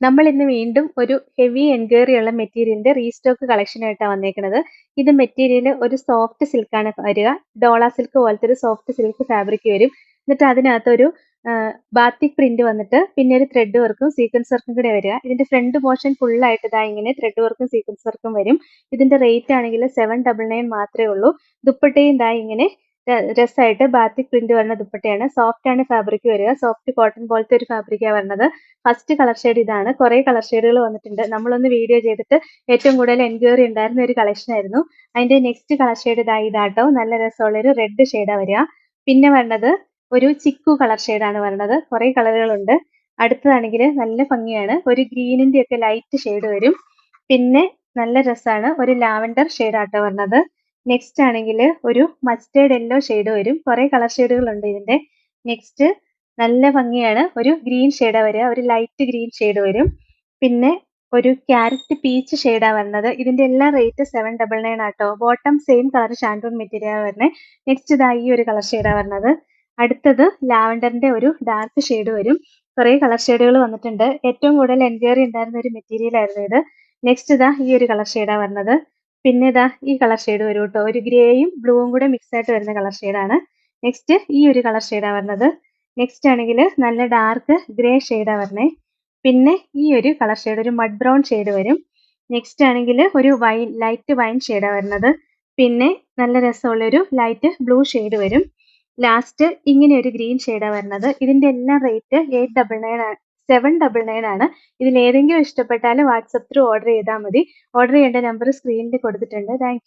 നമ്മൾ ഇന്ന് വീണ്ടും ഒരു ഹെവി എൻക്വയറി ഉള്ള മെറ്റീരിയലിന്റെ റീസ്റ്റോക്ക് കളക്ഷൻ ആയിട്ടാണ് വന്നേക്കുന്നത് ഇത് മെറ്റീരിയൽ ഒരു സോഫ്റ്റ് സിൽക്കാണ് വരിക. ഡോള സിൽക്ക് പോലത്തെ ഒരു സോഫ്റ്റ് സിൽക്ക് ഫാബ്രിക് വരും. എന്നിട്ട് അതിനകത്ത് ഒരു ബാത്തിക് പ്രിന്റ് വന്നിട്ട് പിന്നെ ഒരു ത്രെഡ് വർക്കും സീക്വൻസ് വർക്കും കൂടെ വരിക. ഇതിന്റെ ഫ്രണ്ട് പോർഷൻ ഫുൾ ആയിട്ട് ഇതാ ഇങ്ങനെ ത്രെഡ് വർക്കും സീക്വൻസ് വർക്കും വരും. ഇതിന്റെ റേറ്റ് ആണെങ്കിൽ സെവൻ ഡബിൾ നയൻ മാത്രമേ ഉള്ളൂ. ദുപ്പട്ടയും ഇതാ ഇങ്ങനെ രസമായിട്ട് ബാത്തിക് പ്രിന്റ് വരുന്ന ദുപ്പട്ടയാണ്. സോഫ്റ്റ് ആണ് ഫാബ്രിക് വരിക. സോഫ്റ്റ് കോട്ടൺ പോലത്തെ ഒരു ഫാബ്രിക്കാണ് വരുന്നത് ഫസ്റ്റ് കളർ ഷെയ്ഡ് ഇതാണ്. കുറെ കളർ ഷെയ്ഡുകൾ വന്നിട്ടുണ്ട്. നമ്മളൊന്ന് വീഡിയോ ചെയ്തിട്ട് ഏറ്റവും കൂടുതൽ എൻക്വയറി ഉണ്ടായിരുന്ന ഒരു കളക്ഷൻ ആയിരുന്നു. അതിന്റെ നെക്സ്റ്റ് കളർ ഷെയ്ഡ് ഇതാ ഇതാട്ടോ. നല്ല രസമുള്ള ഒരു റെഡ് ഷെയ്ഡാണ് വരിക. പിന്നെ വരണത് ഒരു ചിക്കു കളർ ഷെയ്ഡാണ് വരണത്. കുറെ കളറുകളുണ്ട് അടുത്തതാണെങ്കിൽ നല്ല ഭംഗിയാണ്. ഒരു ഗ്രീനിന്റെ ഒക്കെ ലൈറ്റ് ഷെയ്ഡ് വരും. പിന്നെ നല്ല രസമാണ് ഒരു ലാവൻഡർ ഷെയ്ഡാട്ടോ വരുന്നത് നെക്സ്റ്റ് ആണെങ്കിൽ ഒരു മസ്റ്റേർഡ് യെല്ലോ ഷെയ്ഡ് വരും. കുറെ കളർ ഷെയ്ഡുകൾ ഉണ്ട് ഇതിന്റെ. നെക്സ്റ്റ് നല്ല ഭംഗിയാണ്. ഒരു ഗ്രീൻ ഷെയ്ഡാ വരിക. ഒരു ലൈറ്റ് ഗ്രീൻ ഷെയ്ഡ് വരും. പിന്നെ ഒരു ക്യാരറ്റ് പീച്ച് ഷെയ്ഡാ വരുന്നത് ഇതിന്റെ എല്ലാ റേറ്റ് സെവൻ ഡബിൾ നയൻ ആട്ടോ. ബോട്ടം സെയിം കളർ ഷാൻഡൂൺ മെറ്റീരിയൽ വരുന്നത് നെക്സ്റ്റ് ഇതാ ഈ ഒരു കളർ ഷെയ്ഡാ വരുന്നത് അടുത്തത് ലാവൻഡറിന്റെ ഒരു ഡാർക്ക് ഷെയ്ഡ് വരും. കുറെ കളർ ഷെയ്ഡുകൾ വന്നിട്ടുണ്ട്. ഏറ്റവും കൂടുതൽ എൻക്വയറി ഉണ്ടായിരുന്ന ഒരു മെറ്റീരിയൽ ആയിരുന്നു ഇത്. നെക്സ്റ്റ് ഇതാ ഈ ഒരു കളർ ഷെയ്ഡാ വരുന്നത് പിന്നെ ഇതാ ഈ കളർ ഷെയ്ഡ് വരും കേട്ടോ ഒരു ഗ്രേയും ബ്ലൂവും കൂടെ മിക്സ് ആയിട്ട് വരുന്ന കളർ ഷെയ്ഡാണ് നെക്സ്റ്റ് ഈ ഒരു കളർ ഷെയ്ഡാ വരുന്നത്. നെക്സ്റ്റ് ആണെങ്കിൽ നല്ല ഡാർക്ക് ഗ്രേ ഷെയ്ഡാ വരുന്നത് പിന്നെ ഈ ഒരു കളർ ഷെയ്ഡ് ഒരു മഡ് ബ്രൗൺ ഷെയ്ഡ് വരും. നെക്സ്റ്റ് ആണെങ്കിൽ ഒരു വൈൻ ലൈറ്റ് വൈൻ ഷെയ്ഡാ വരുന്നത്. പിന്നെ നല്ല രസമുള്ളൊരു ലൈറ്റ് ബ്ലൂ ഷെയ്ഡ് വരും. ലാസ്റ്റ് ഇങ്ങനെ ഒരു ഗ്രീൻ ഷെയ്ഡാ വരുന്നത്. ഇതിന്റെ എല്ലാം rate eight double nine seven double nine ആണ്. ഇതിൽ ഏതെങ്കിലും ഇഷ്ടപ്പെട്ടാൽ വാട്സപ്പ് ത്രൂ ഓർഡർ ചെയ്താൽ മതി. ഓർഡർ ചെയ്യേണ്ട നമ്പർ സ്ക്രീനിൽ കൊടുത്തിട്ടുണ്ട്. താങ്ക്